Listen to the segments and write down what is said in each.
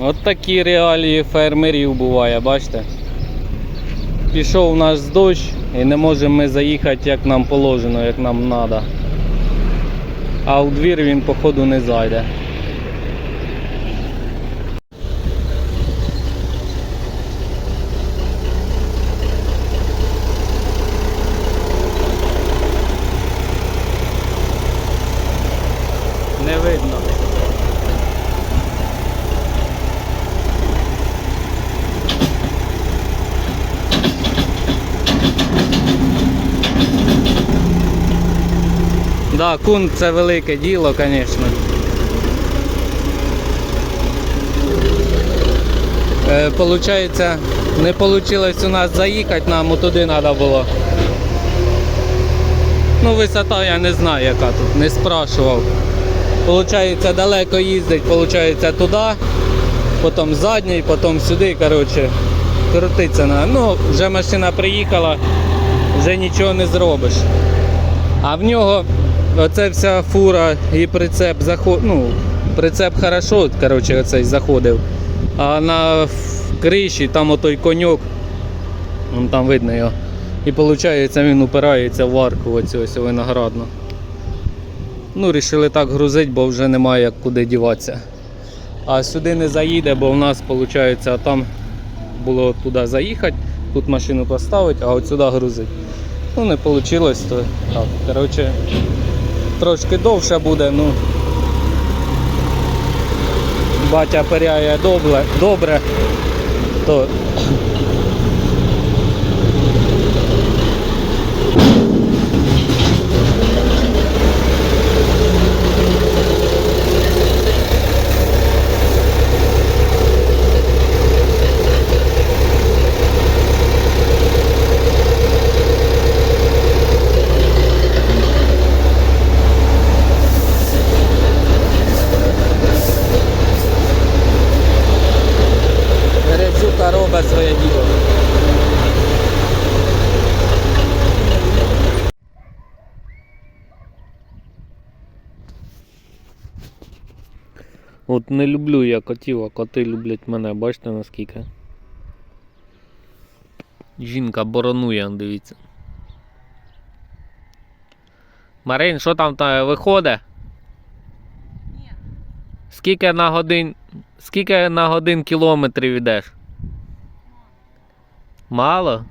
От такі реалії фермерів буває, бачите? Пішов у нас дощ і не можемо ми заїхати як нам положено, як нам треба. А у двір він походу не зайде. Не видно. Да, кун це велике діло, звісно. Е, получається, не вийшло у нас заїхати, нам туди треба було. Ну, висота я не знаю, яка тут, не спрашував. Получається, далеко їздить, получається туди, потім задній, потім сюди, коротше, крутиться на. Ну, вже машина приїхала, вже нічого не зробиш. А в нього оце вся фура і прицеп заход... ну, прицеп хорошо, коротше, оцей заходив. А на криші там отой коньок, там видно його. І виходить він упирається в арку оцю ось виноградну. Ну, рішили так грузити, бо вже немає як куди діватися. А сюди не заїде, бо в нас виходить там було туди заїхати, тут машину поставити, а от сюди грузити. Ну не вийшло, то так. Коротше, трошки довше буде, ну. Батя пиряє добре, добре, то От не люблю я котів, а коти люблять мене, бачите наскільки. Жінка боронує, дивіться. Марин, що там та виходить? Ні. Скільки на годин. Скільки на годин кілометрів йдеш? Мало?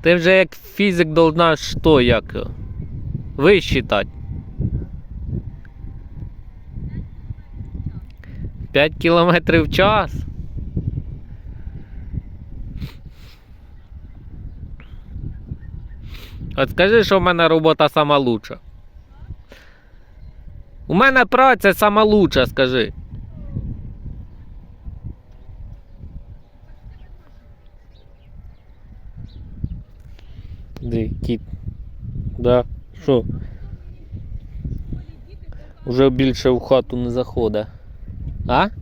Ти вже як фізик должна що, як? Висчитати. 5 кілометрів в час. От скажи, що в мене робота сама лучша. У мене праця сама лучша, скажи. Де кіт? Да. Що? Уже більше в хату не заходить. А? Ти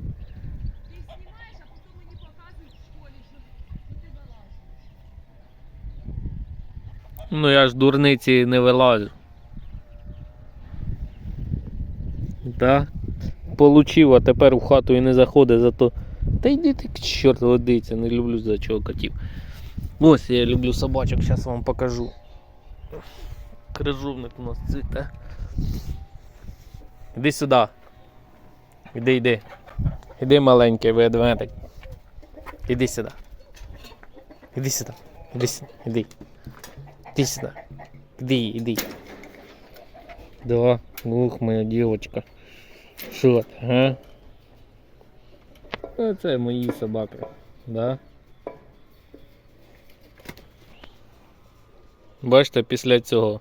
знімаєш, а потім мені показують в школі, що ти вилазиш. Ну я ж дурниці не вилазю. Так. Получив, а тепер в хату і не заходить, зато. Та йди ти к чорту водиться, не люблю за чого котів. Ось я люблю собачок, зараз вам покажу. Крижовник у нас цвіте. Іди сюди. Іди, йди. Іди маленький ведмедик. Іди сюди. Іди сюди. Іди сюди. Іди. Иди сюда. Иди, иди. Да, ух, моя девочка. Що ти, а? А Це мої собаки, да? Бачите, після цього.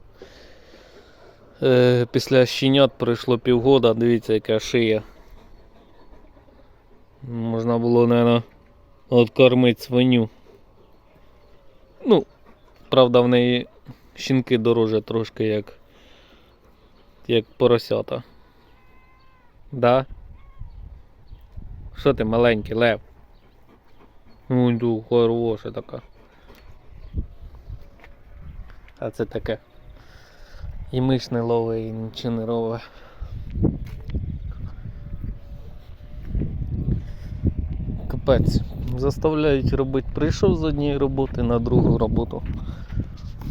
Е, після щенят пройшло півгода, дивіться, яка шия. Можна було, мабуть, откормити свиню. Ну, Правда, в неї щінки дороже трошки, як, як поросята. Да? Що ти маленький лев? Ну, хороша така. А це таке. І миш не ловить, і нічого не робить. Капець. Заставляють робити. Прийшов з однієї роботи на другу роботу.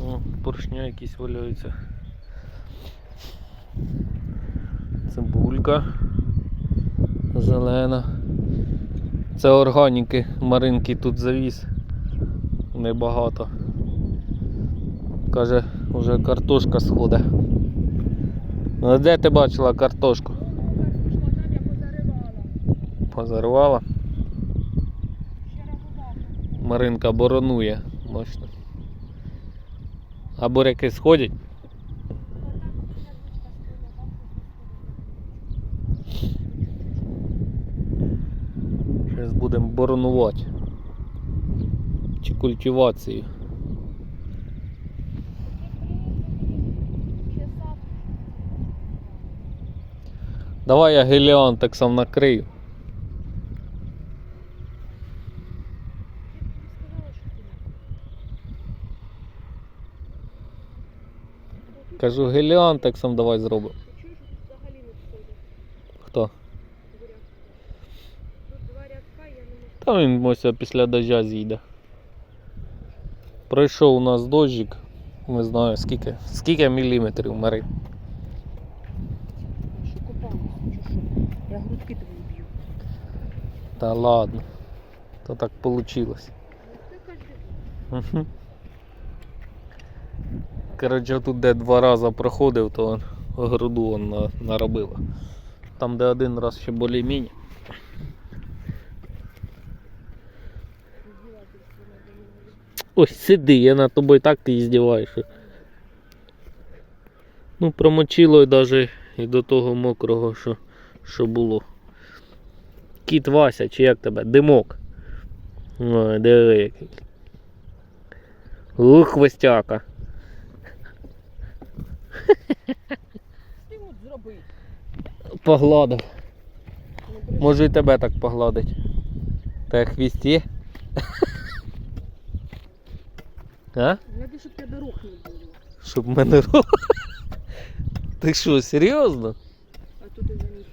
О, поршня якісь валяються. Цибулька. Зелена. Це органіки. Маринки тут завіз. Небагато. Каже, вже картошка сходить. Ну, де ти бачила картошку? Позарвала. Маринка боронує, бачите. А буряки сходять? Зараз будемо боронувати. Чи культивацію. Давай я геліантексом накрию. Я тобі сказала, що ти Кажу, давай зробимо. Що тут взагалі не входить Хто? Та він ось після дождя з'їде. Пройшов у нас дощик. Не знаю скільки. Скільки міліметрів Марин? Що копалась, чи що? Я грудки тобі б'ю. Та ладно. То так вийшло. Кожен. Коротше, тут де два рази проходив, то груду он на- наробило. Там, де один раз ще більш-менш. Ой, сиди, я над тобою так ти здіваєшся. Ну, промочило і навіть і до того мокрого, що, що було. Кіт Вася, чи як тебе? Димок. Ой, диви який. Ух, хвостяка. Погладив. Може і тебе так погладить. Та хвіст є? А? Я б, щоб тебе рух не було. Щоб мене ро. Ти що, серйозно? А то ти за них хвіст.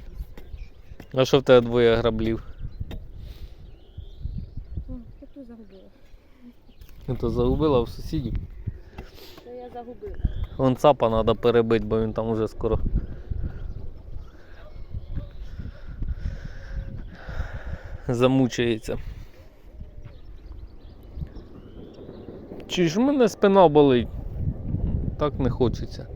А що в тебе двоє граблів? О, загубила. Ну загубила в сусідів. Я загубила. Вон цапа треба перебити, бо він там уже скоро. Замучається. Чи ж в мене спина болить? Так не хочеться.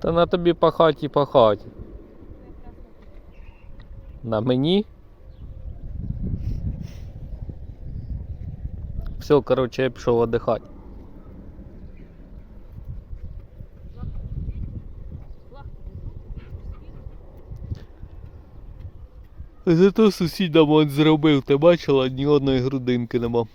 Та на тобі пахаті пахаті. На мені. Все, коротше, я пішов віддихати. Зато сусідам он зробив, ти бачила, ні одної грудинки нема.